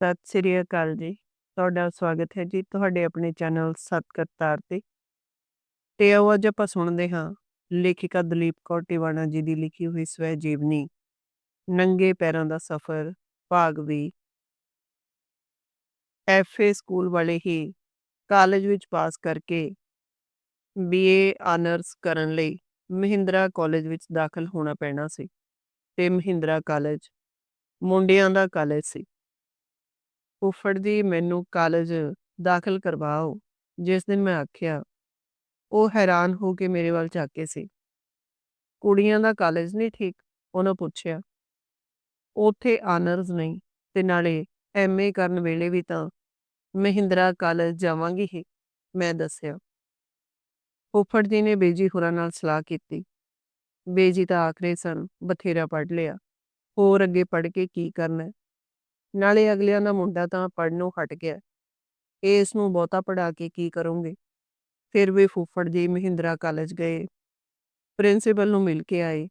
ਸਤਿ ਸ੍ਰੀ ਅਕਾਲ ਜੀ। ਤੁਹਾਡਾ ਸਵਾਗਤ ਹੈ ਜੀ ਤੁਹਾਡੇ ਆਪਣੇ ਚੈਨਲ ਸਤਕਰਤਾਰ ਤੇ। ਤੇ ਆਓ ਅੱਜ ਆਪਾਂ ਸੁਣਦੇ ਹਾਂ ਲੇਖਿਕਾ ਦਲੀਪ ਕੌਰ ਟਿਵਾਣਾ ਜੀ ਦੀ ਲਿਖੀ ਹੋਈ ਸਵੈ ਜੀਵਨੀ ਨੰਗੇ ਪੈਰਾਂ ਦਾ ਸਫ਼ਰ, ਭਾਗ ਵੀ ਐਫਏ ਸਕੂਲ ਵਾਲੇ ਹੀ ਕਾਲਜ ਵਿੱਚ ਪਾਸ ਕਰਕੇ ਬੀਏ ਆਨਰਸ ਕਰਨ ਲਈ ਮਹਿੰਦਰਾ ਕਾਲਜ ਵਿੱਚ ਦਾਖਲ ਹੋਣਾ ਪੈਣਾ ਸੀ ਤੇ ਮਹਿੰਦਰਾ ਕਾਲਜ ਮੁੰਡਿਆਂ ਦਾ ਕਾਲਜ ਸੀ ਫੁੱਫੜ ਜੀ ਮੈਨੂੰ ਕਾਲਜ ਦਾਖਲ ਕਰਵਾਓ, ਜਿਸ ਦਿਨ ਮੈਂ ਆਖਿਆ, ਉਹ ਹੈਰਾਨ ਹੋ ਕੇ ਮੇਰੇ ਵੱਲ ਝਾਕੇ ਸੀ। ਕੁੜੀਆਂ ਦਾ ਕਾਲਜ ਨਹੀਂ ਠੀਕ, ਉਹਨੇ ਪੁੱਛਿਆ। ਉੱਥੇ ਆਨਰਸ ਨਹੀਂ ਤੇ ਨਾਲੇ ਐਮਏ ਕਰਨ ਵੇਲੇ ਵੀ ਤਾਂ ਮਹਿੰਦਰਾ ਕਾਲਜ ਜਾਵਾਂਗੀ ਹੀ, ਮੈਂ ਦੱਸਿਆ। ਫੁੱਫੜ ਜੀ ਨੇ ਬੇਜੀ ਹੋਰਾਂ ਨਾਲ ਸਲਾਹ ਕੀਤੀ। ਬੇਜੀ ਤਾਂ ਆਖਰੇ ਸਨ, ਬਥੇਰਾ ਪੜ ਲਿਆ। ਹੋਰ ਅੱਗੇ ਪੜ ਕੇ ਕੀ ਕਰਨਾ ਨਾਲੇ ਅਗਲਿਆਂ ਦਾ ਮੁੰਡਾ ਤਾਂ ਪੜਨੋਂ ਹਟ ਗਿਆ। ਇਸ ਨੂੰ ਬਹੁਤਾ ਪੜਾ ਕੇ ਕੀ ਕਰੋਗੇ? ਫਿਰ ਵੀ ਫੁੱਫੜ ਜੀ ਮਹਿੰਦਰਾ ਕਾਲਜ ਗਏ। ਪ੍ਰਿੰਸੀਪਲ ਨੂੰ ਮਿਲ ਕੇ ਆਏ।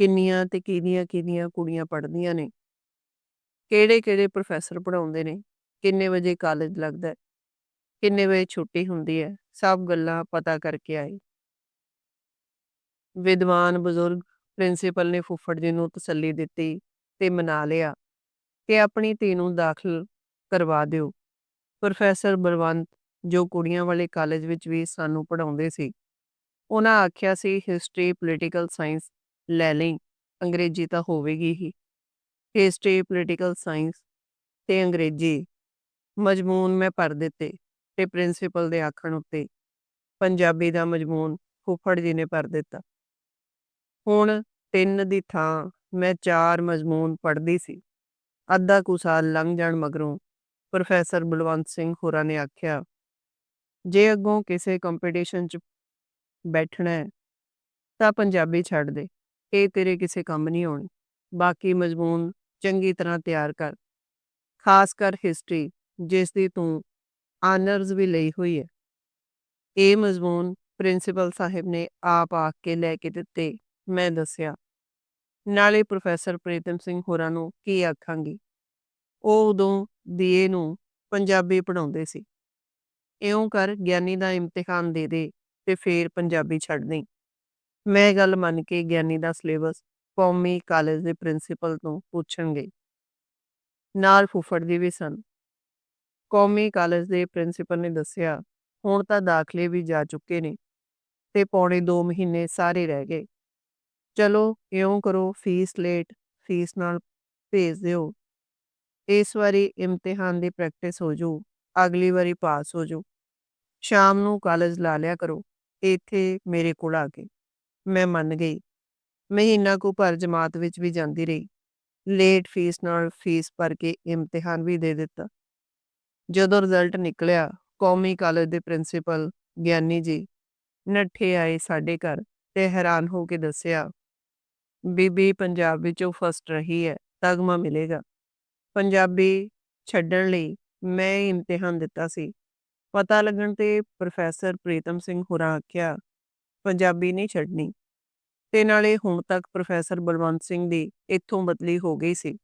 ਕਿੰਨੀਆਂ ਤੇ ਕਿੰਨੀਆਂ ਕਿੰਨੀਆਂ ਕੁੜੀਆਂ ਪੜ੍ਹਦੀਆਂ ਨੇ? ਕਿਹੜੇ ਕਿਹੜੇ ਪ੍ਰੋਫੈਸਰ ਪੜਾਉਂਦੇ ਨੇ? ਕਿੰਨੇ ਵਜੇ ਕਾਲਜ ਲੱਗਦਾ ਕਿੰਨੇ ਵਜੇ ਛੁੱਟੀ ਹੁੰਦੀ ਹੈ? ਸਭ ਗੱਲਾਂ ਪਤਾ ਕਰਕੇ ਆਏ। ਵਿਦਵਾਨ ਬਜ਼ੁਰਗ ਪ੍ਰਿੰਸੀਪਲ ਨੇ ਫੁੱਫੜ ਜੀ ਨੂੰ ਤਸੱਲੀ ਦਿੱਤੀ ਤੇ ਮਨਾ ਲਿਆ। ਕਿ ਆਪਣੀ ਧੀ ਨੂੰ ਦਾਖਲ ਕਰਵਾ ਦਿਓ। ਪ੍ਰੋਫੈਸਰ ਬਲਵੰਤ, ਜੋ ਕੁੜੀਆਂ ਵਾਲੇ ਕਾਲਜ ਵਿੱਚ ਵੀ ਸਾਨੂੰ ਪੜਾਉਂਦੇ ਸੀ, ਉਹਨਾਂ ਆਖਿਆ ਸੀ ਹਿਸਟਰੀ ਪੋਲੀਟੀਕਲ ਸਾਇੰਸ ਲੈ ਲਈ, ਅੰਗਰੇਜ਼ੀ ਤਾਂ ਹੋਵੇਗੀ ਹੀ। ਹਿਸਟਰੀ ਪੋਲੀਟੀਕਲ ਸਾਇੰਸ ਤੇ ਅੰਗਰੇਜ਼ੀ। ਮਜਮੂਨ ਮੈਂ ਭਰ ਦਿੱਤੇ ਤੇ ਪ੍ਰਿੰਸੀਪਲ ਦੇ ਆਖਣ ਉੱਤੇ ਪੰਜਾਬੀ ਦਾ ਮਜਮੂਨ ਫੁੱਫੜ ਜੀ ਨੇ ਭਰ ਦਿੱਤਾ। ਹੁਣ ਤਿੰਨ ਦੀ ਥਾਂ ਮੈਂ ਚਾਰ ਮਜਮੂਨ ਪੜ੍ਹਦੀ ਸੀ। ਅੱਧਾ ਕੁ ਸਾਲ ਲੰਘ ਜਾਣ ਮਗਰੋਂ ਪ੍ਰੋਫੈਸਰ ਬਲਵੰਤ ਸਿੰਘ ਹੋਰਾਂ ਨੇ ਆਖਿਆ, ਜੇ ਅੱਗੋਂ ਕਿਸੇ ਕੰਪੀਟੀਸ਼ਨ 'ਚ ਬੈਠਣਾ ਹੈ, ਤਾਂ ਪੰਜਾਬੀ ਛੱਡ ਦੇ, ਇਹ ਤੇਰੇ ਕਿਸੇ ਕੰਮ ਨਹੀਂ ਆਉਣੀ। ਬਾਕੀ ਮਜ਼ਮੂਨ ਚੰਗੀ ਤਰ੍ਹਾਂ ਤਿਆਰ ਕਰ। ਖਾਸ ਕਰ ਹਿਸਟਰੀ ਜਿਸ ਦੀ ਤੂੰ ਆਨਰਸ ਵੀ ਲਈ ਹੋਈ ਹੈ। ਇਹ ਮਜ਼ਮੂਨ ਪ੍ਰਿੰਸੀਪਲ ਸਾਹਿਬ ਨੇ ਆਪ ਆਖ ਕੇ ਲੈ ਕੇ ਦਿੱਤੇ, ਮੈਂ ਦੱਸਿਆ। ਨਾਲੇ ਪ੍ਰੋਫੈਸਰ ਪ੍ਰੀਤਮ ਸਿੰਘ ਹੋਰਾਂ ਨੂੰ ਕੀ ਆਖਾਂਗੀ? ਉਹ ਉਦੋਂ ਬੀਏ ਨੂੰ ਪੰਜਾਬੀ ਪੜਾਉਂਦੇ ਸੀ। ਇਉਂ ਕਰ ਗਿਆਨੀ ਦਾ ਇਮਤਿਹਾਨ ਦੇ ਦੇ ਤੇ ਫੇਰ ਪੰਜਾਬੀ ਛੱਡ ਦੇ ਮੈਂ ਗੱਲ ਮੰਨ ਕੇ ਗਿਆਨੀ ਦਾ ਸਿਲੇਬਸ ਕੌਮੀ ਕਾਲਜ ਦੇ ਪ੍ਰਿੰਸੀਪਲ ਤੋਂ ਪੁੱਛਣ ਗਈ ਨਾਲ ਫੁੱਫੜ ਜੀ ਵੀ ਸਨ। ਕੌਮੀ ਕਾਲਜ ਦੇ ਪ੍ਰਿੰਸੀਪਲ ਨੇ ਦੱਸਿਆ, ਹੁਣ ਤਾਂ ਦਾਖਲੇ ਵੀ ਜਾ ਚੁੱਕੇ ਨੇ ਤੇ ਪੌਣੇ 2 ਮਹੀਨੇ ਸਾਰੇ ਰਹਿ ਗਏ। ਚਲੋ, ਇਉਂ ਕਰੋ, ਫੀਸ ਲੇਟ, ਫੀਸ ਨਾਲ ਭੇਜ ਦਿਓ। ਇਸ ਵਾਰੀ ਇਮਤਿਹਾਨ ਦੀ ਪ੍ਰੈਕਟਿਸ ਹੋ ਜੂ, ਅਗਲੀ ਵਾਰੀ ਪਾਸ ਹੋ ਜੂ। ਸ਼ਾਮ ਨੂੰ ਕਾਲਜ ਲਾ ਲਿਆ ਕਰੋ, ਇੱਥੇ ਮੇਰੇ ਕੋਲ ਆ ਕੇ। ਮੈਂ ਮੰਨ ਗਈ। ਮਹੀਨਾ ਕੁ ਭਰ ਜਮਾਤ ਵਿੱਚ ਵੀ ਜਾਂਦੀ ਰਹੀ। ਲੇਟ ਫੀਸ ਨਾਲ ਫੀਸ ਭਰ ਕੇ ਇਮਤਿਹਾਨ ਵੀ ਦੇ ਦਿੱਤਾ। ਜਦੋਂ ਰਿਜ਼ਲਟ ਨਿਕਲਿਆ, ਕੌਮੀ ਕਾਲਜ ਦੇ ਪ੍ਰਿੰਸੀਪਲ ਗਿਆਨੀ ਜੀ ਨੱਠੇ ਆਏ ਸਾਡੇ ਘਰ ਤੇ ਹੈਰਾਨ ਹੋ ਕੇ ਦੱਸਿਆ ਬੀਬੀ ਪੰਜਾਬ ਵਿੱਚੋਂ ਫਸਟ ਰਹੀ ਹੈ ਤਗਮਾ ਮਿਲੇਗਾ। ਪੰਜਾਬੀ ਛੱਡਣ ਲਈ ਮੈਂ ਇਮਤਿਹਾਨ ਦਿੱਤਾ ਸੀ। ਪਤਾ ਲੱਗਣ ਤੇ ਪ੍ਰੋਫੈਸਰ ਪ੍ਰੀਤਮ ਸਿੰਘ ਹੋਰਾਂ ਆਖਿਆ, ਪੰਜਾਬੀ ਨਹੀਂ ਛੱਡਣੀ। ਤੇ ਨਾਲੇ ਹੁਣ ਤੱਕ ਪ੍ਰੋਫੈਸਰ ਬਲਵੰਤ ਸਿੰਘ ਦੀ ਇੱਥੋਂ ਬਦਲੀ ਹੋ ਗਈ ਸੀ।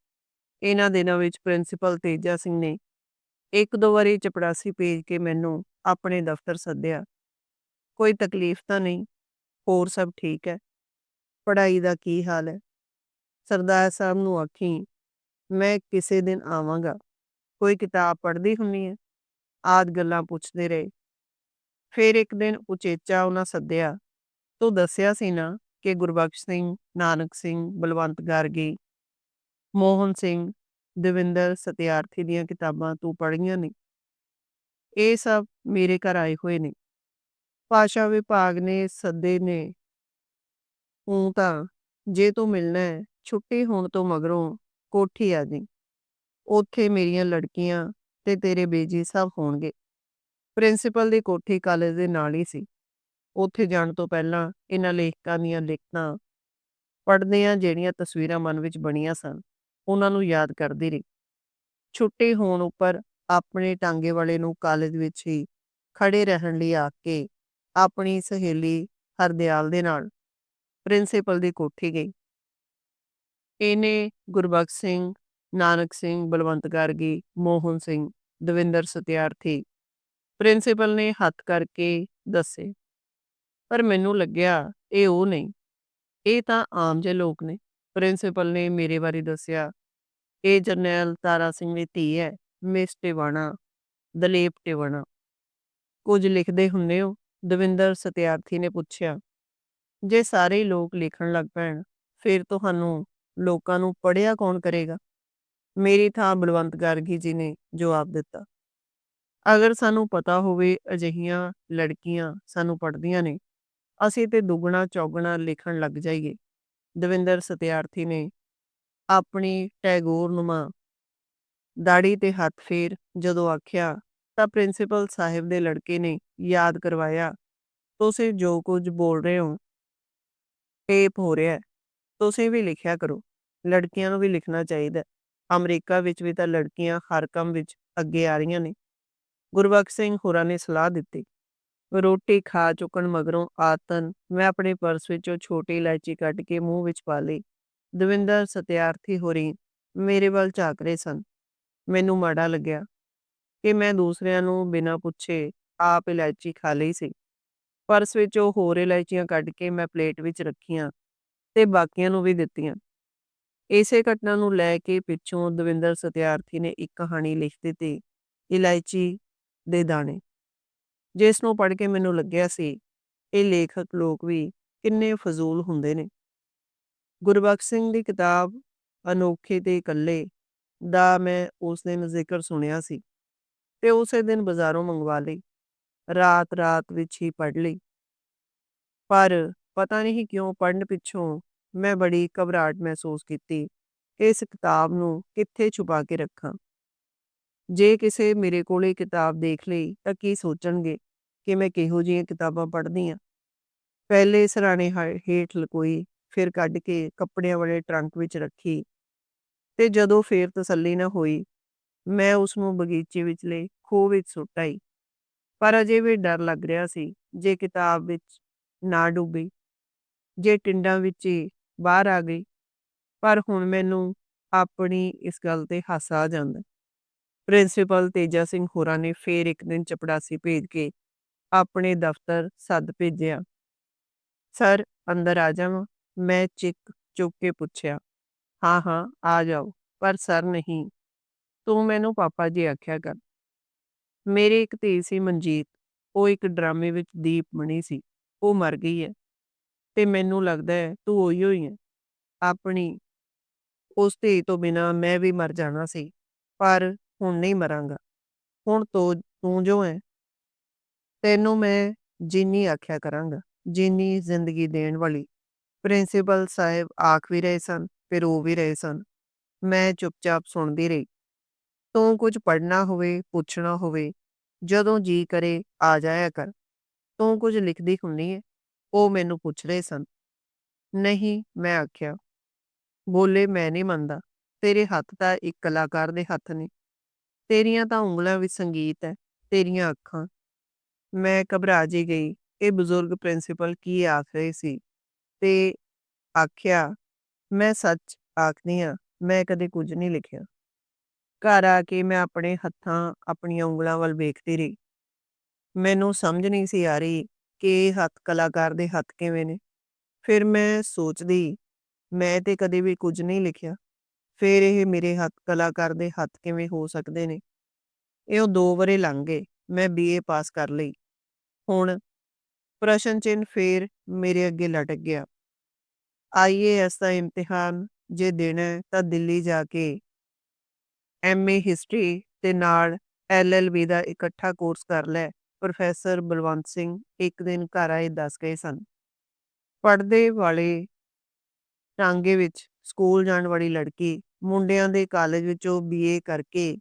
ਇਹਨਾਂ ਦਿਨਾਂ ਵਿੱਚ ਪ੍ਰਿੰਸੀਪਲ ਤੇਜਾ ਸਿੰਘ ਨੇ ਇੱਕ ਦੋ ਵਾਰੀ ਚਪੜਾਸੀ ਭੇਜ ਕੇ ਮੈਨੂੰ ਆਪਣੇ ਦਫ਼ਤਰ ਸੱਦਿਆ। ਕੋਈ ਤਕਲੀਫ ਤਾਂ ਨਹੀਂ, ਹੋਰ ਸਭ ਠੀਕ ਹੈ। ਪੜ੍ਹਾਈ ਦਾ ਕੀ ਹਾਲ ਹੈ? ਸਰਦਾਰ ਸਾਹਿਬ ਨੂੰ ਆਖੀ, ਮੈਂ ਕਿਸੇ ਦਿਨ ਆਵਾਂਗਾ। ਕੋਈ ਕਿਤਾਬ ਪੜ੍ਹਦੀ ਹੁੰਨੀ ਹੈ? ਆਦ ਗੱਲਾਂ ਪੁੱਛਦੇ ਰਹੇ। ਫਿਰ ਇੱਕ ਦਿਨ ਉਚੇਚਾ ਉਹਨਾਂ ਸੱਦਿਆ, ਤੂੰ ਦੱਸਿਆ ਸੀ ਨਾ ਕਿ ਗੁਰਬਖਸ਼ ਸਿੰਘ, ਨਾਨਕ ਸਿੰਘ, ਬਲਵੰਤ ਗਾਰਗੀ, ਮੋਹਨ ਸਿੰਘ, ਦਵਿੰਦਰ ਸਤਿਆਰਥੀ ਦੀਆਂ ਕਿਤਾਬਾਂ ਤੂੰ ਪੜ੍ਹੀਆਂ ਨੇ? ਇਹ ਸਭ ਮੇਰੇ ਘਰ ਆਏ ਹੋਏ ਨੇ। ਭਾਸ਼ਾ ਵਿਭਾਗ ਨੇ ਸੱਦੇ ਨੇ ਹੂੰ ਤਾਂ ਜੇ ਤੂੰ ਮਿਲਣਾ ਹੈ, ਛੁੱਟੀ ਹੋਣ ਤੋਂ ਮਗਰੋਂ ਕੋਠੀ ਆ ਜੀ ਉੱਥੇ ਮੇਰੀਆਂ ਲੜਕੀਆਂ ਤੇ ਤੇਰੇ ਬੇਜੀ ਸਭ ਹੋਣਗੇ। ਪ੍ਰਿੰਸੀਪਲ ਦੀ ਕੋਠੀ ਕਾਲਜ ਦੇ ਨਾਲ ਹੀ ਸੀ। ਉੱਥੇ ਜਾਣ ਤੋਂ ਪਹਿਲਾਂ ਇਹਨਾਂ ਲੇਖਕਾਂ ਦੀਆਂ ਲਿਖਤਾਂ ਪੜ੍ਹਦਿਆਂ ਜਿਹੜੀਆਂ ਤਸਵੀਰਾਂ ਮਨ ਵਿੱਚ ਬਣੀਆਂ ਸਨ, ਉਹਨਾਂ ਨੂੰ ਯਾਦ ਕਰਦੀ ਰਹੀ। ਛੁੱਟੀ ਹੋਣ ਉੱਪਰ ਆਪਣੇ ਟਾਂਗੇ ਵਾਲੇ ਨੂੰ ਕਾਲਜ ਵਿੱਚ ਹੀ ਖੜੇ ਰਹਿਣ ਲਈ ਆ ਕੇ ਆਪਣੀ ਸਹੇਲੀ ਹਰਦਿਆਲ ਦੇ ਨਾਲ ਪ੍ਰਿੰਸੀਪਲ ਦੀ ਕੋਠੀ ਗਈ। ਇਹਨੇ ਗੁਰਬਖਸ਼ ਸਿੰਘ, ਨਾਨਕ ਸਿੰਘ, ਬਲਵੰਤ ਗਾਰਗੀ, ਮੋਹਨ ਸਿੰਘ, ਦਵਿੰਦਰ ਸਤਿਆਰਥੀ ਪ੍ਰਿੰਸੀਪਲ ਨੇ ਹੱਥ ਕਰਕੇ ਦੱਸੇ, ਪਰ ਮੈਨੂੰ ਲੱਗਿਆ ਇਹ ਉਹ ਨਹੀਂ। ਇਹ ਤਾਂ ਆਮ ਜਿਹੇ ਲੋਕ ਨੇ। ਪ੍ਰਿੰਸੀਪਲ ਨੇ ਮੇਰੇ ਬਾਰੇ ਦੱਸਿਆ, ਇਹ ਜਰਨੈਲ ਤਾਰਾ ਸਿੰਘ ਦੀ ਧੀ ਹੈ, ਮਿਸ ਟਿਵਾਣਾ, ਦਲੀਪ ਟਿਵਾਣਾ। ਕੁਝ ਲਿਖਦੇ ਹੁੰਦੇ ਹੋ, ਦਵਿੰਦਰ ਸਤਿਆਰਥੀ ਨੇ ਪੁੱਛਿਆ ਜੇ ਸਾਰੇ ਲੋਕ ਲਿਖਣ ਲੱਗ ਪੈਣ, ਫਿਰ ਤੁਹਾਨੂੰ ਲੋਕਾਂ ਨੂੰ ਪੜਿਆ ਕੌਣ ਕਰੇਗਾ? ਮੇਰੀ ਥਾਂ ਬਲਵੰਤ ਗਾਰਗੀ ਜੀ ਨੇ ਜਵਾਬ ਦਿੱਤਾ। ਅਗਰ ਸਾਨੂੰ ਪਤਾ ਹੋਵੇ ਅਜਿਹੀਆਂ ਲੜਕੀਆਂ ਸਾਨੂੰ ਪੜਦੀਆਂ ਨੇ, ਅਸੀਂ ਤੇ ਦੁੱਗਣਾ ਚੌਗਣਾ ਲਿਖਣ ਲੱਗ ਜਾਈਏ। ਦਵਿੰਦਰ ਸਤਿਆਰਥੀ ਨੇ ਆਪਣੀ ਟੈਗੋਰ ਨੁਮਾ ਦਾੜੀ ਤੇ ਹੱਥ ਫੇਰ ਜਦੋਂ ਆਖਿਆ, ਤਾਂ ਪ੍ਰਿੰਸੀਪਲ ਸਾਹਿਬ ਦੇ ਲੜਕੇ ਨੇ ਯਾਦ ਕਰਵਾਇਆ। ਤੁਸੀਂ ਜੋ ਕੁਝ ਬੋਲ ਰਹੇ ਹੋ ਟੇਪ ਹੋ ਰਿਹਾ ਹੈ। ਤੁਸੀਂ ਵੀ ਲਿਖਿਆ ਕਰੋ। ਲੜਕੀਆਂ ਨੂੰ ਵੀ ਲਿਖਣਾ ਚਾਹੀਦਾ ਅਮਰੀਕਾ ਵਿੱਚ ਵੀ ਤਾਂ ਲੜਕੀਆਂ ਹਰ ਕੰਮ ਵਿੱਚ ਅੱਗੇ ਆ ਰਹੀਆਂ ਨੇ। ਗੁਰਬਖਸ਼ ਸਿੰਘ ਹੋਰਾਂ ਨੇ ਸਲਾਹ ਦਿੱਤੀ, ਰੋਟੀ ਖਾ ਚੁੱਕਣ ਮਗਰੋਂ ਆਤਨ, ਮੈਂ ਆਪਣੇ ਪਰਸ ਵਿੱਚੋਂ ਛੋਟੀ ਇਲਾਇਚੀ ਕੱਢ ਕੇ ਮੂੰਹ ਵਿੱਚ ਪਾ ਲਈ। ਦਵਿੰਦਰ ਸਤਿਆਰਥੀ ਹੋਰੀ, ਮੇਰੇ ਵੱਲ ਝਾਕ ਰਹੇ ਸਨ। ਮੈਨੂੰ ਮਾੜਾ ਲੱਗਿਆ ਕਿ ਮੈਂ ਦੂਸਰਿਆਂ ਨੂੰ ਬਿਨਾਂ ਪੁੱਛੇ ਆਪ ਇਲਾਇਚੀ ਖਾ ਲਈ ਸੀ। ਪਰਸ ਵਿੱਚੋਂ ਹੋਰ ਇਲਾਇਚੀਆਂ ਕੱਢ ਕੇ ਮੈਂ ਪਲੇਟ ਵਿੱਚ ਰੱਖੀਆਂ ਤੇ ਬਾਕੀਆਂ ਨੂੰ ਵੀ ਦਿੱਤੀਆਂ। ਇਸੇ ਘਟਨਾ ਨੂੰ ਲੈ ਕੇ ਪਿੱਛੋਂ ਦਵਿੰਦਰ ਸਤਿਆਰਥੀ ਨੇ ਇੱਕ ਕਹਾਣੀ ਲਿਖ ਦਿੱਤੀ, ਇਲਾਇਚੀ ਦੇ ਦਾਣੇ। ਜਿਸ ਨੂੰ ਪੜ੍ਹ ਕੇ ਮੈਨੂੰ ਲੱਗਿਆ ਸੀ, ਇਹ ਲੇਖਕ ਲੋਕ ਵੀ ਕਿੰਨੇ ਫਜ਼ੂਲ ਹੁੰਦੇ ਨੇ। ਗੁਰਬਖਸ਼ ਸਿੰਘ ਦੀ ਕਿਤਾਬ ਅਨੋਖੇ ਤੇ ਇਕੱਲੇ ਦਾ ਮੈਂ ਉਸ ਦਿਨ ਜ਼ਿਕਰ ਸੁਣਿਆ ਸੀ ਤੇ ਉਸੇ ਦਿਨ ਬਾਜ਼ਾਰੋਂ ਮੰਗਵਾ ਲਈ। ਰਾਤ ਰਾਤ ਵਿੱਚ ਹੀ ਪੜ੍ਹ ਲਈ। ਪਰ ਪਤਾ ਨਹੀਂ ਕਿਉਂ ਪੜ੍ਹਨ ਪਿੱਛੋਂ ਮੈਂ ਬੜੀ ਘਬਰਾਹਟ ਮਹਿਸੂਸ ਕੀਤੀ ਇਸ ਕਿਤਾਬ ਨੂੰ ਕਿੱਥੇ ਛੁਪਾ ਕੇ ਰੱਖਾਂ। ਜੇ ਕਿਸੇ ਮੇਰੇ ਕੋਲੇ ਕਿਤਾਬ ਦੇਖ ਲਈ ਤਾਂ ਕੀ ਸੋਚਣਗੇ ਕਿ ਮੈਂ ਕਿਹੋ ਜਿਹੀਆਂ ਕਿਤਾਬਾਂ ਪੜ੍ਹਦੀ ਆ? ਪਹਿਲੇ ਸਰਾਣੇ ਹੇਠ ਲਕੋਈ ਫਿਰ ਕੱਢ ਕੇ ਕੱਪੜਿਆਂ ਵਾਲੇ ਟਰੰਕ ਵਿੱਚ ਰੱਖੀ ਤੇ ਜਦੋਂ ਫੇਰ ਤਸੱਲੀ ਨਾ ਹੋਈ, ਮੈਂ ਉਸ ਨੂੰ ਬਗੀਚੇ ਵਿਚਲੇ ਖੂਹ ਵਿੱਚ ਸੁੱਟ ਆਈ। ਪਰ ਅਜੇ ਵੀ ਡਰ ਲੱਗ ਰਿਹਾ ਸੀ, ਜੇ ਕਿਤਾਬ ਵਿੱਚ ਨਾ ਡੁੱਬੀ, ਜੇ ਟਿੰਡਾਂ ਵਿੱਚ ਹੀ ਬਾਹਰ ਆ ਗਈ। ਪਰ ਹੁਣ ਮੈਨੂੰ ਆਪਣੀ ਇਸ ਗੱਲ ਤੇ ਹਾਸਾ ਆ ਜਾਂਦਾ। ਪ੍ਰਿੰਸੀਪਲ ਤੇਜਾ ਸਿੰਘ ਹੋਰਾਂ ਨੇ ਫੇਰ ਇੱਕ ਦਿਨ ਚਪੜਾਸੀ ਭੇਜ ਕੇ ਆਪਣੇ ਦਫ਼ਤਰ ਸੱਦ ਭੇਜਿਆ। ਸਰ, ਅੰਦਰ ਆ ਜਾਵਾਂ। ਮੈਂ ਚਿੱਕ ਚੁੱਕ ਕੇ ਪੁੱਛਿਆ। ਹਾਂ ਹਾਂ, ਆ ਜਾਓ। ਪਰ ਸਰ, ਨਹੀਂ। ਤੂੰ ਮੈਨੂੰ ਪਾਪਾ ਜੀ ਆਖਿਆ ਕਰ। ਮੇਰੇ ਇੱਕ ਧੀ ਸੀ ਮਨਜੀਤ, ਉਹ ਇੱਕ ਡਰਾਮੇ ਵਿੱਚ ਦੀਪ ਬਣੀ ਸੀ, ਉਹ ਮਰ ਗਈ ਹੈ। ਤੇ ਮੈਨੂੰ ਲੱਗਦਾ ਹੈ ਤੂੰ ਉਹੀ ਹੋਈ ਹੈ। ਆਪਣੀ ਉਸ ਧੀ ਤੋਂ ਬਿਨਾ ਮੈਂ ਵੀ ਮਰ ਜਾਣਾ ਸੀ, ਪਰ ਹੁਣ ਨਹੀਂ ਮਰਾਂਗਾ। ਹੁਣ ਤੋਂ ਤੂੰ ਜੋ ਹੈ, ਤੈਨੂੰ ਮੈਂ ਜਿੰਨੀ ਆਖਿਆ ਕਰਾਂਗਾ, ਜਿੰਨੀ ਜ਼ਿੰਦਗੀ ਦੇਣ ਵਾਲੀ ਪ੍ਰਿੰਸੀਪਲ ਸਾਹਿਬ ਆਖ ਵੀ ਰਹੇ ਸਨ, ਫਿਰ ਉਹ ਵੀ ਰਹੇ ਸਨ। ਮੈਂ ਚੁੱਪਚਾਪ ਸੁਣਦੀ ਰਹੀ। ਤੂੰ ਕੁਝ ਪੜ੍ਹਨਾ ਹੋਵੇ, ਪੁੱਛਣਾ ਹੋਵੇ, ਜਦੋਂ ਜੀ ਕਰੇ, ਆ ਜਾਇਆ ਕਰ। ਤੂੰ ਕੁਝ ਲਿਖਦੀ ਹੁੰਨੀ ਹੈ ਉਹ ਮੈਨੂੰ ਪੁੱਛ ਰਹੇ ਸਨ। ਨਹੀਂ, ਮੈਂ ਆਖਿਆ। ਬੋਲੇ ਮੈਂ ਨਹੀਂ ਮੰਨਦਾ। ਤੇਰੇ ਹੱਥ ਤਾਂ ਇੱਕ ਕਲਾਕਾਰ ਦੇ ਹੱਥ ਨੇ। ਤੇਰੀਆਂ ਤਾਂ ਉਂਗਲਾਂ ਵਿੱਚ ਸੰਗੀਤ ਹੈ ਤੇਰੀਆਂ ਅੱਖਾਂ। ਮੈਂ ਘਬਰਾ ਜੀ ਗਈ। ਇਹ ਬਜ਼ੁਰਗ ਪ੍ਰਿੰਸੀਪਲ ਕੀ ਆਖ ਰਹੇ ਸੀ? ਤੇ ਆਖਿਆ, ਮੈਂ ਸੱਚ ਆਖਦੀ ਹਾਂ ਮੈਂ ਕਦੇ ਕੁਝ ਨਹੀਂ ਲਿਖਿਆ। ਘਰ ਆ ਕੇ ਮੈਂ ਆਪਣੇ ਹੱਥਾਂ ਆਪਣੀਆਂ ਉਂਗਲਾਂ ਵੱਲ ਵੇਖਦੀ ਰਹੀ। ਮੈਨੂੰ ਸਮਝ ਨਹੀਂ ਸੀ ਆ ਰਹੀ ਕਿ ਇਹ ਹੱਥ ਕਲਾਕਾਰ ਦੇ ਹੱਥ ਕਿਵੇਂ ਨੇ। ਫਿਰ ਮੈਂ ਸੋਚਦੀ, ਮੈਂ ਤੇ ਕਦੇ ਵੀ ਕੁਝ ਨਹੀਂ ਲਿਖਿਆ। ਫਿਰ ਇਹ ਮੇਰੇ ਹੱਥ ਕਲਾਕਾਰ ਦੇ ਹੱਥ ਕਿਵੇਂ ਹੋ ਸਕਦੇ ਨੇ? ਇਹ ਉਹ ਦੋ ਵਰੇ ਲੰਘ ਗਏ, ਮੈਂ ਬੀਏ ਪਾਸ ਕਰ ਲਈ। ਹੁਣ ਪ੍ਰਸ਼ਨ ਚਿੰਨ ਫੇਰ ਮੇਰੇ ਅੱਗੇ ਲਟਕ ਗਿਆ। ਆਈਏਐਸ ਦਾ ਇਮਤਿਹਾਨ, ਜੇ ਦੇਣਾ ਤਾਂ ਦਿੱਲੀ ਜਾ ਕੇ ਐਮਏ ਹਿਸਟਰੀ ਤੇ ਨਾਲ ਐਲਐਲਬੀ ਦਾ ਇਕੱਠਾ ਕੋਰਸ ਕਰ ਲੈ ਪ੍ਰੋਫੈਸਰ ਬਲਵੰਤ ਸਿੰਘ ਇੱਕ ਦਿਨ ਘਰ ਆਏ ਦੱਸ ਗਏ ਸਨ। ਪੜਦੇ ਵਾਲੇ ਟਾਂਗੇ ਵਿੱਚ ਸਕੂਲ ਜਾਣ ਵਾਲੀ ਲੜਕੀ ਮੁੰਡਿਆਂ ਦੇ ਕਾਲਜ ਵਿੱਚੋਂ ਬੀਏ ਕਰਕੇ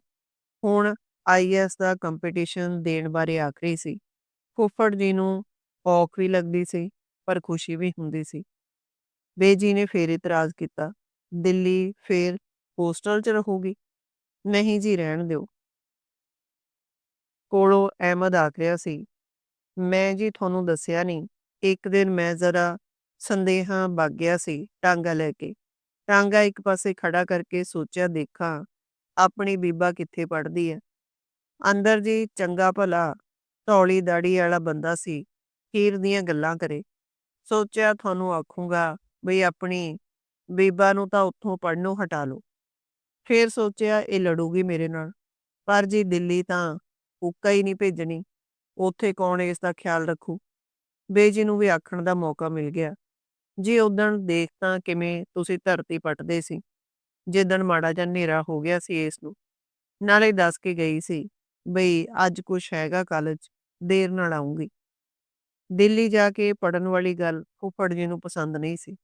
ਹੁਣ ਆਈਐਸ ਦਾ ਕੰਪੀਟੀਸ਼ਨ ਦੇਣ ਬਾਰੇ ਆਖ ਰਹੀ ਸੀ। ਫੁੱਫੜ ਜੀ ਨੂੰ ਔਖ ਵੀ ਲੱਗਦੀ ਸੀ, ਪਰ ਖੁਸ਼ੀ ਵੀ ਹੁੰਦੀ ਸੀ। ਬੇਜੀ ਨੇ ਫੇਰ ਇਤਰਾਜ਼ ਕੀਤਾ, ਦਿੱਲੀ ਫੇਰ ਹੋਸਟਲ 'ਚ ਰਹੂਗੀ? ਨਹੀਂ ਜੀ, ਰਹਿਣ ਦਿਓ। ਕੋਲੋਂ ਅਹਿਮਦ ਆਖ ਰਿਹਾ ਸੀ। ਮੈਂ ਜੀ ਤੁਹਾਨੂੰ ਦੱਸਿਆ ਨਹੀਂ। ਇੱਕ ਦਿਨ ਮੈਂ ਜ਼ਰਾ ਸੰਦੇਹਾਂ ਵਗ ਗਿਆ ਸੀ ਟਾਂਗਾ ਲੈ ਕੇ। ਟਾਂਗਾ ਇੱਕ ਪਾਸੇ ਖੜਾ ਕਰਕੇ ਸੋਚਿਆ, ਦੇਖਾਂ ਆਪਣੀ ਬੀਬਾ ਕਿੱਥੇ ਪੜਦੀ ਹੈ ਅੰਦਰ ਜੀ ਚੰਗਾ ਭਲਾ ਧੌਲੀ ਦਾੜੀ ਵਾਲਾ ਬੰਦਾ ਸੀ, ਖੀਰ ਦੀਆਂ ਗੱਲਾਂ ਕਰੇ। ਸੋਚਿਆ, ਤੁਹਾਨੂੰ ਆਖੂੰਗਾ ਬਈ ਆਪਣੀ ਬੀਬਾ ਨੂੰ ਤਾਂ ਉੱਥੋਂ ਪੜਨੋਂ ਹਟਾ ਲਓ। ਫੇਰ ਸੋਚਿਆ ਇਹ ਲੜੂਗੀ ਮੇਰੇ ਨਾਲ। ਪਰ ਜੀ ਦਿੱਲੀ ਤਾਂ ਉੱਕਾ ਹੀ ਨਹੀਂ ਭੇਜਣੀ। ਉੱਥੇ ਕੌਣ ਇਸ ਦਾ ਖਿਆਲ ਰੱਖੂ? ਬੇਜੀ ਨੂੰ ਵੀ ਆਖਣ ਦਾ ਮੌਕਾ ਮਿਲ ਗਿਆ। ਜੀ ਉਦਣ ਦੇਖ ਤਾਂ ਕਿਵੇਂ ਤੁਸੀਂ ਧਰਤੀ ਪੱਟਦੇ ਸੀ। ਜਿੱਦਣ ਮਾੜਾ ਜਿਹਾ ਹਨੇਰਾ ਹੋ ਗਿਆ ਸੀ ਇਸ ਨੂੰ। ਨਾਲੇ ਦੱਸ ਕੇ ਗਈ ਸੀ, ਬਈ ਅੱਜ ਕੁਛ ਹੈਗਾ ਕਾਲਜ ਦੇਰ ਨਾਲ ਆਉਂਗੀ ਦਿੱਲੀ ਜਾ ਕੇ ਪੜਨ ਵਾਲੀ ਗੱਲ ਫੁੱਫੜ ਜੀ ਨੂੰ ਪਸੰਦ ਨਹੀਂ ਸੀ।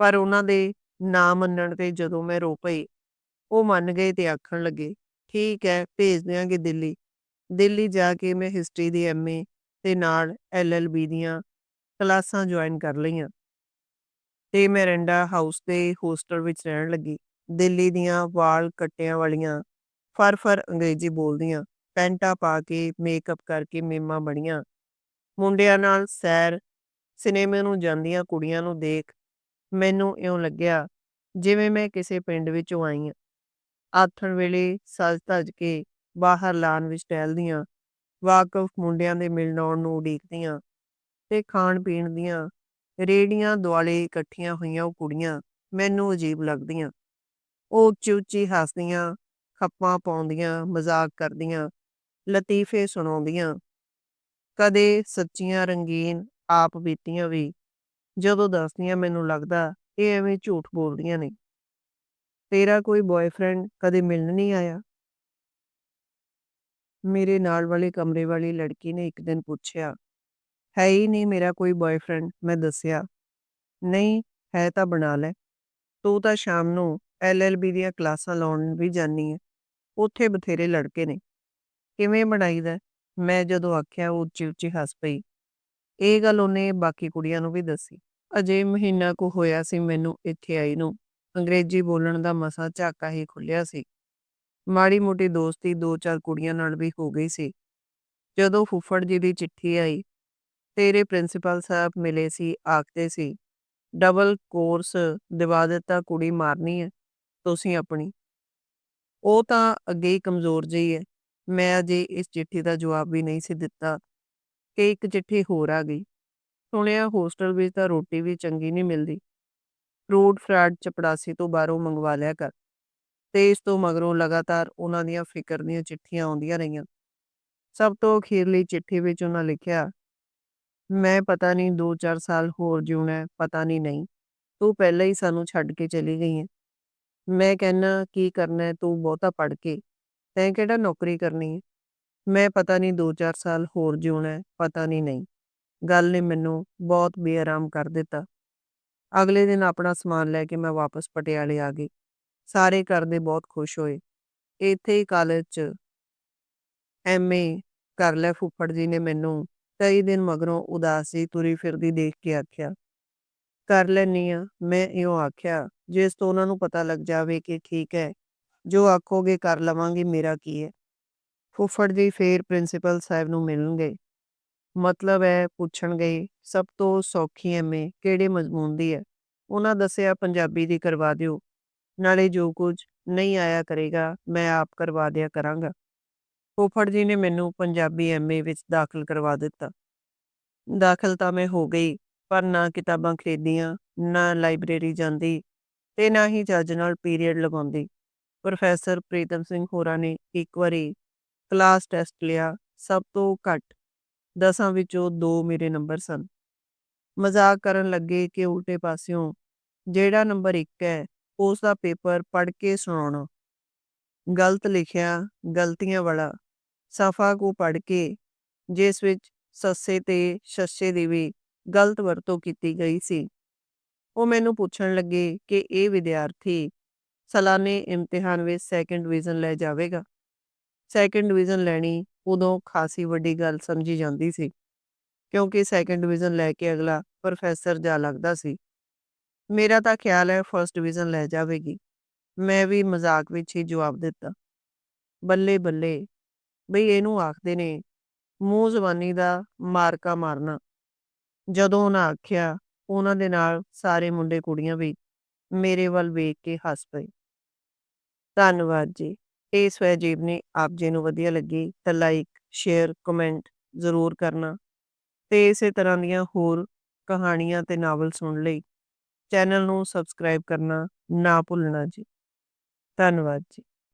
ਪਰ ਉਹਨਾਂ ਦੇ ਨਾ ਮੰਨਣ ਤੇ ਜਦੋਂ ਮੈਂ ਰੋ ਪਈ ਉਹ ਮੰਨ ਗਏ ਤੇ ਆਖਣ ਲੱਗੇ, ਠੀਕ ਹੈ, ਭੇਜ ਦਿਆਂਗੇ ਦਿੱਲੀ। ਦਿੱਲੀ ਜਾ ਕੇ ਮੈਂ ਹਿਸਟਰੀ ਦੀ ਐਮਏ ਤੇ ਨਾਲ ਐਲਐਲਬੀ ਦੀਆਂ ਕਲਾਸਾਂ ਜੁਆਇਨ ਕਰ ਲਈਆਂ। ਤੇ ਮੈਰਿੰਡਾ ਹਾਊਸ ਦੇ ਹੋਸਟਲ ਵਿੱਚ ਰਹਿਣ ਲੱਗੀ। ਦਿੱਲੀ ਦੀਆਂ ਵਾਲ ਕੱਟਿਆਂ ਵਾਲੀਆਂ ਫਰ ਫਰ ਅੰਗਰੇਜ਼ੀ ਬੋਲਦੀਆਂ, ਪੈਂਟਾ ਪਾ ਕੇ ਮੇਕਅਪ ਕਰਕੇ ਮੇਮਾ ਬਣੀਆਂ। ਮੁੰਡਿਆਂ ਨਾਲ ਸੈਰ, ਸਿਨੇਮੇ ਨੂੰ ਜਾਂਦੀਆਂ ਕੁੜੀਆਂ ਨੂੰ ਦੇਖ ਮੈਨੂੰ ਇਉਂ ਲੱਗਿਆ ਜਿਵੇਂ ਮੈਂ ਕਿਸੇ ਪਿੰਡ ਵਿੱਚੋਂ ਆਈ ਹਾਂ ਆਥਣ ਵੇਲੇ ਸਜ ਧਜ ਕੇ ਬਾਹਰ ਲਾਨ ਵਿੱਚ ਟਹਿਲਦੀਆਂ, ਵਾਕਫ ਮੁੰਡਿਆਂ ਦੇ ਮਿਲਣ ਆਉਣ ਨੂੰ ਉਡੀਕਦੀਆਂ ਤੇ ਖਾਣ ਪੀਣ ਦੀਆਂ ਰੇੜੀਆਂ ਦੁਆਲੇ ਇਕੱਠੀਆਂ ਹੋਈਆਂ ਉਹ ਕੁੜੀਆਂ ਮੈਨੂੰ ਅਜੀਬ ਲੱਗਦੀਆਂ। ਉਹ ਉੱਚੀ ਉੱਚੀ ਹੱਸਦੀਆਂ, ਖੱਪਾਂ ਪਾਉਂਦੀਆਂ, ਮਜ਼ਾਕ ਕਰਦੀਆਂ, ਲਤੀਫੇ ਸੁਣਾਉਂਦੀਆਂ। ਕਦੇ ਸੱਚੀਆਂ ਰੰਗੀਨ ਆਪ ਬੀਤੀਆਂ ਵੀ, ਜਦੋਂ ਦੱਸਦੀਆਂ ਮੈਨੂੰ ਲੱਗਦਾ ਇਹ ਐਵੇਂ ਝੂਠ ਬੋਲਦੀਆਂ ਨੇ। ਤੇਰਾ ਕੋਈ ਬॉयਫ੍ਰੈਂਡ ਕਦੇ ਮਿਲਣ ਨਹੀਂ ਆਇਆ? ਮੇਰੇ ਨਾਲ ਵਾਲੇ ਕਮਰੇ ਵਾਲੀ ਲੜਕੀ ਨੇ ਇੱਕ ਦਿਨ ਪੁੱਛਿਆ, ਹੈ ਹੀ ਨਹੀਂ ਮੇਰਾ ਕੋਈ ਬॉयਫ੍ਰੈਂਡ ਮੈਂ ਦੱਸਿਆ, ਨਹੀਂ, ਹੈ ਤਾਂ ਬਣਾ ਲੈ। ਤੂੰ ਤਾਂ ਸ਼ਾਮ ਨੂੰ ਐਲਐਲਬੀ ਦੀਆਂ ਕਲਾਸਾਂ ਲਾਉਣ ਵੀ ਜਾਨੀ ਹੈ ਉੱਥੇ ਬਥੇਰੇ ਲੜਕੇ ਨੇ। ਕਿਵੇਂ ਬਣਾਈਦਾ? ਮੈਂ ਜਦੋਂ ਆਖਿਆ, ਉਹ ਉੱਚੀ ਉੱਚੀ ਹੱਸ ਪਈ। ਇਹ ਗੱਲ ਉਹਨੇ ਬਾਕੀ ਕੁੜੀਆਂ ਨੂੰ ਵੀ ਦੱਸੀ। ਅਜੇ ਮਹੀਨਾ ਕੁ ਹੋਇਆ ਸੀ ਮੈਨੂੰ ਇੱਥੇ ਆਈ ਨੂੰ। ਅੰਗਰੇਜ਼ੀ ਬੋਲਣ ਦਾ ਮਸਾ ਝਾਕਾ ਹੀ ਖੁੱਲਿਆ ਸੀ। ਮਾੜੀ ਮੋਟੀ ਦੋਸਤੀ ਦੋ ਚਾਰ ਕੁੜੀਆਂ ਨਾਲ ਵੀ ਹੋ ਗਈ ਸੀ। ਜਦੋਂ ਫੁੱਫੜ ਜੀ ਦੀ ਚਿੱਠੀ ਆਈ, ਤੇਰੇ ਪ੍ਰਿੰਸੀਪਲ ਸਾਹਿਬ ਮਿਲੇ ਸੀ, ਆਖਦੇ ਸੀ, ਡਬਲ ਕੋਰਸ ਦਿਵਾ ਦਿੱਤਾ ਕੁੜੀ ਮਾਰਨੀ ਹੈ, ਤੁਸੀਂ ਆਪਣੀ। ਉਹ ਤਾਂ ਅੱਗੇ ਹੀ ਕਮਜ਼ੋਰ ਜਿਹੀ ਹੈ। ਮੈਂ ਅਜੇ ਇਸ ਚਿੱਠੀ ਦਾ ਜਵਾਬ ਵੀ ਨਹੀਂ ਸੀ ਦਿੱਤਾ ਕਿ ਇੱਕ ਚਿੱਠੀ ਹੋਰ ਆ ਗਈ। ਸੁਣਿਆ ਹੋਸਟਲ ਵਿੱਚ ਤਾਂ ਰੋਟੀ ਵੀ ਚੰਗੀ ਨਹੀਂ ਮਿਲਦੀ। ਫਰੂਟ ਫਰਾਟ ਚਪੜਾਸੀ ਤੋਂ ਬਾਹਰੋਂ ਮੰਗਵਾ ਲਿਆ ਕਰ। ਤੇ ਇਸ ਤੋਂ ਮਗਰੋਂ ਲਗਾਤਾਰ ਉਹਨਾਂ ਦੀਆਂ ਫਿਕਰ ਦੀਆਂ ਚਿੱਠੀਆਂ ਆਉਂਦੀਆਂ ਰਹੀਆਂ। ਸਭ ਤੋਂ ਅਖੀਰਲੀ ਚਿੱਠੀ ਵਿੱਚ ਉਹਨਾਂ ਲਿਖਿਆ, ਮੈਂ ਪਤਾ ਨਹੀਂ 2-4 ਸਾਲ ਹੋਰ ਜਿਉਣਾ ਪਤਾ ਨਹੀਂ ਨਹੀਂ, ਤੂੰ ਪਹਿਲਾਂ ਹੀ ਸਾਨੂੰ ਛੱਡ ਕੇ ਚਲੀ ਗਈ ਹੈ। ਮੈਂ ਕਹਿਣਾ ਕੀ ਕਰਨਾ ਹੈ, ਤੂੰ ਬਹੁਤਾ ਪੜ ਕੇ, ਤੈਂ ਕਿਹੜਾ ਨੌਕਰੀ ਕਰਨੀ ਹੈ? ਮੈਂ ਪਤਾ ਨਹੀਂ 2-4 ਸਾਲ ਹੋਰ ਜਿਉਣਾ ਹੈ, ਪਤਾ ਨਹੀਂ ਨਹੀਂ, ਗੱਲ ਨੇ ਮੈਨੂੰ ਬਹੁਤ ਬੇਆਰਾਮ ਕਰ ਦਿੱਤਾ। ਅਗਲੇ ਦਿਨ ਆਪਣਾ ਸਮਾਨ ਲੈ ਕੇ ਮੈਂ ਵਾਪਸ ਪਟਿਆਲੇ ਆ ਗਈ। ਸਾਰੇ ਘਰ ਦੇ ਬਹੁਤ ਖੁਸ਼ ਹੋਏ। ਇੱਥੇ ਹੀ ਕਾਲਜ 'ਚ ਐਮਏ ਕਰ ਲੈ ਫੁੱਫੜ ਜੀ ਨੇ ਮੈਨੂੰ। ਕਈ ਦਿਨ ਮਗਰੋਂ ਉਦਾਸ ਜਿਹੀ ਤੁਰੀ ਫਿਰਦੀ ਦੇਖ ਕੇ ਆਖਿਆ, ਕਰ ਲੈਨੀ ਆ। ਮੈਂ ਇਉਂ ਆਖਿਆ, ਜਿਸ ਤੋਂ ਉਹਨਾਂ ਨੂੰ ਪਤਾ ਲੱਗ ਜਾਵੇ ਕਿ ਠੀਕ ਹੈ, ਜੋ ਆਖੋਗੇ ਕਰ ਲਵਾਂਗੇ, ਮੇਰਾ ਕੀ ਹੈ? ਫੁੱਫੜ ਜੀ ਫੇਰ ਪ੍ਰਿੰਸੀਪਲ ਸਾਹਿਬ ਨੂੰ ਮਿਲਣਗੇ। ਮਤਲਬ ਹੈ ਪੁੱਛਣ ਗਏ ਸਭ ਤੋਂ ਸੌਖੀ ਐਮਏ ਕਿਹੜੇ ਮਜ਼ਮੂਨ ਦੀ ਹੈ? ਉਹਨਾਂ ਦੱਸਿਆ, ਪੰਜਾਬੀ ਦੀ ਕਰਵਾ ਦਿਓ। ਨਾਲੇ ਜੋ ਕੁਝ ਨਹੀਂ ਆਇਆ ਕਰੇਗਾ, ਮੈਂ ਆਪ ਕਰਵਾ ਦਿਆ ਕਰਾਂਗਾ। ਫੁੱਫੜ ਜੀ ਨੇ ਮੈਨੂੰ ਪੰਜਾਬੀ ਐਮਏ ਵਿੱਚ ਦਾਖਲ ਕਰਵਾ ਦਿੱਤਾ। ਦਾਖਲ ਤਾਂ ਮੈਂ ਹੋ ਗਈ, ਪਰ ਨਾ ਕਿਤਾਬਾਂ ਖਰੀਦੀਆਂ, ਨਾ ਲਾਇਬ੍ਰੇਰੀ ਜਾਂਦੀ ਤੇ ਨਾ ਹੀ ਜੱਜ ਨਾਲ ਪੀਰੀਅਡ ਲਗਾਉਂਦੀ। ਪ੍ਰੋਫੈਸਰ ਪ੍ਰੀਤਮ ਸਿੰਘ ਹੋਰਾਂ ਨੇ ਇੱਕ ਵਾਰੀ ਕਲਾਸ ਟੈਸਟ ਲਿਆ, ਸਭ ਤੋਂ ਘੱਟ ਦਸਾਂ ਵਿੱਚੋਂ ਦੋ ਮੇਰੇ ਨੰਬਰ ਸਨ। ਮਜ਼ਾਕ ਕਰਨ ਲੱਗੇ ਕਿ ਉਲਟੇ ਪਾਸਿਓਂ ਜਿਹੜਾ ਨੰਬਰ 1 ਹੈ ਉਸ ਦਾ ਪੇਪਰ ਪੜ੍ਹ ਕੇ ਸੁਣਾਉਣਾ। ਗਲਤ ਲਿਖਿਆ, ਗਲਤੀਆਂ ਵਾਲਾ, ਸਫਾ ਕੋ ਪੜ੍ਹ ਕੇ, ਜਿਸ ਵਿੱਚ ਸੱਸੇ ਤੇ ਸ਼ੱਸੇ ਦੀ ਵੀ ਗਲਤ ਵਰਤੋਂ ਕੀਤੀ ਗਈ ਸੀ। ਉਹ ਮੈਨੂੰ ਪੁੱਛਣ ਲੱਗੇ ਕਿ ਇਹ ਵਿਦਿਆਰਥੀ ਸਾਲਾਨੇ ਇਮਤਿਹਾਨ ਵਿੱਚ ਸੈਕੰਡ ਡਿਵੀਜ਼ਨ ਲੈ ਜਾਵੇਗਾ। ਸੈਕੰਡ ਡਿਵੀਜ਼ਨ ਲੈਣੀ, ਉਦੋਂ ਖਾਸੀ ਵੱਡੀ ਗੱਲ ਸਮਝੀ ਜਾਂਦੀ ਸੀ। ਕਿਉਂਕਿ ਸੈਕੰਡ ਡਿਵੀਜ਼ਨ ਲੈ ਕੇ ਅਗਲਾ ਪ੍ਰੋਫੈਸਰ ਜਾ ਲੱਗਦਾ ਸੀ। ਮੇਰਾ ਤਾਂ ਖਿਆਲ ਹੈ ਫਰਸਟ ਡਿਵੀਜ਼ਨ ਲੈ ਜਾਵੇਗੀ। ਮੈਂ ਵੀ ਮਜ਼ਾਕ ਵਿੱਚ ਹੀ ਜਵਾਬ ਦਿੱਤਾ। ਬੱਲੇ ਬੱਲੇ, ਬਈ ਇਹਨੂੰ ਆਖਦੇ ਨੇ, ਮੂੰਹ ਜ਼ਬਾਨੀ ਦਾ ਮਾਰਕਾ ਮਾਰਨਾ। ਜਦੋਂ ਉਹਨਾਂ ਆਖਿਆ, ਉਹਨਾਂ ਦੇ ਨਾਲ ਸਾਰੇ ਮੁੰਡੇ ਕੁੜੀਆਂ ਵੀ ਮੇਰੇ ਵੱਲ ਵੇਖ ਕੇ ਹੱਸ ਪਏ। ਧੰਨਵਾਦ ਜੀ। ਇਹ ਸਵੈ-ਜੀਵਨੀ ਆਪ ਜੀ ਨੂੰ ਵਧੀਆ ਲੱਗੀ ਤਾਂ ਲਾਈਕ, ਸ਼ੇਅਰ, ਕਮੈਂਟ ਜ਼ਰੂਰ ਕਰਨਾ ਤੇ ਇਸੇ ਤਰ੍ਹਾਂ ਦੀਆਂ ਹੋਰ ਕਹਾਣੀਆਂ ਤੇ ਨਾਵਲ ਸੁਣਨ ਲਈ ਚੈਨਲ ਨੂੰ ਸਬਸਕ੍ਰਾਈਬ ਕਰਨਾ ਨਾ ਭੁੱਲਣਾ ਜੀ। ਧੰਨਵਾਦ ਜੀ।